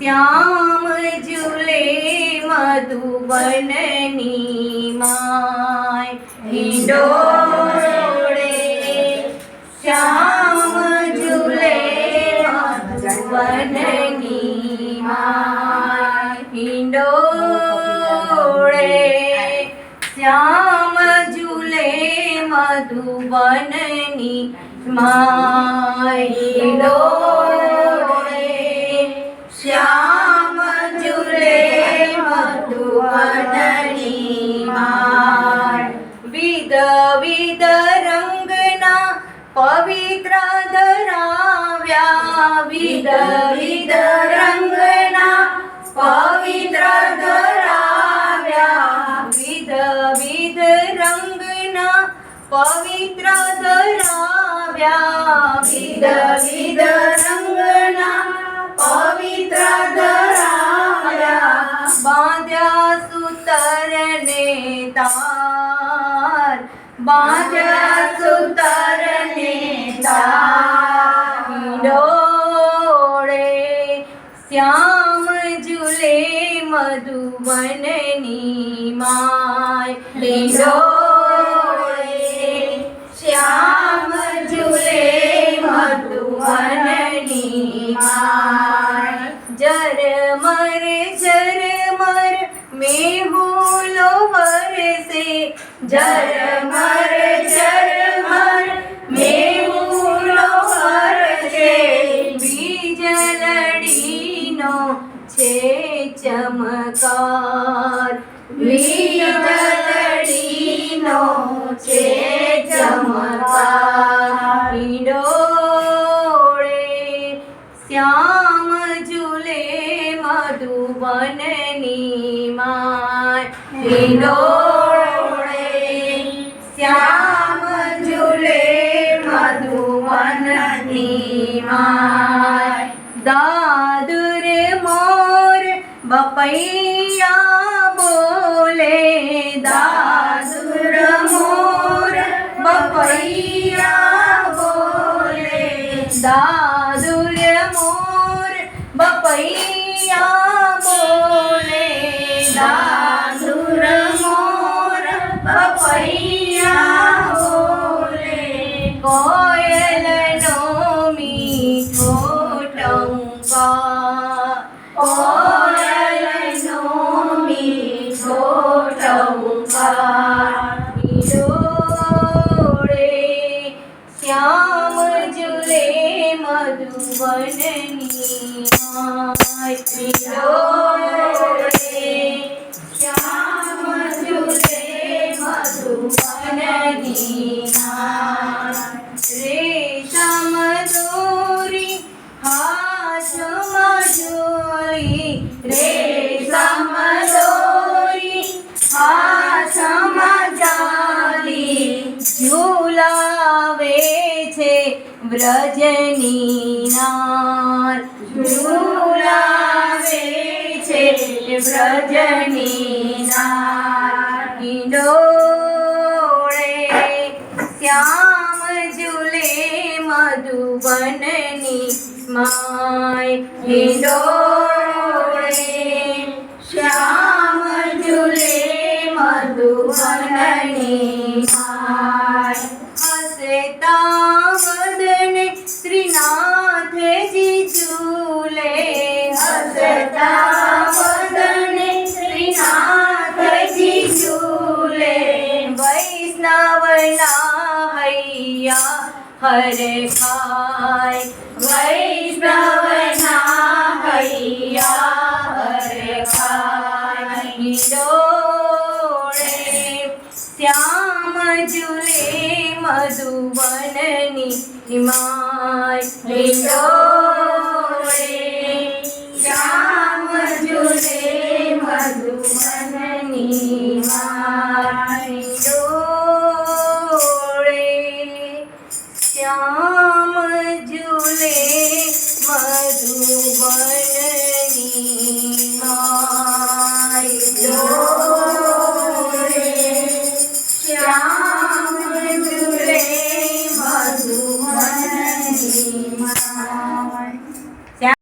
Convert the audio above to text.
શ્યામ જુલે મધુબનની માય. હિંડોળે શ્યામ જુલે મધુબનની માય. હિંડોળે શ્યામ જુલે મધુબનની માય. હિંડોળે પવિત્ર ધરાવ્યા વિધ વિધ રંગના પવિત્ર ધરાવ્યા વિધ વિધ રંગના પવિત્ર ધરાવ્યા વિધ વિધ રંગના પવિત્ર ધરાવ્યા બાંધ્યા સુતરને તાર, બાંધ્યા સુતર તાર ડોળે શ્યામ જુલે મધુવનની માય. ડોળે શ્યામ ઝૂલે મધુવનની માય. જર મર મેહુલો વરસે. જરમર જરમર છે ચમકાર ડોળે શ્યામ ઝૂલે મધુવનની માય. ડોળે શ્યામ ઝૂલે મધુવનની માય. દાદુર મોર બપૈયા બપૈયા મધુવનની શ્યામ ઝૂલે મધુવનની વ્રજની નાર ઝૂલાવે છે વ્રજની નાર ડોળે શ્યામ ઝૂલે મધુબનની માય. ડોળે વદને શ્રીનાથજી ઝૂલે. વૈષ્ણવના હૈયા હરે ખાય. વૈષ્ણવના હૈયા માય શ્યામ ઝૂલે મધુવનની માય ડોળે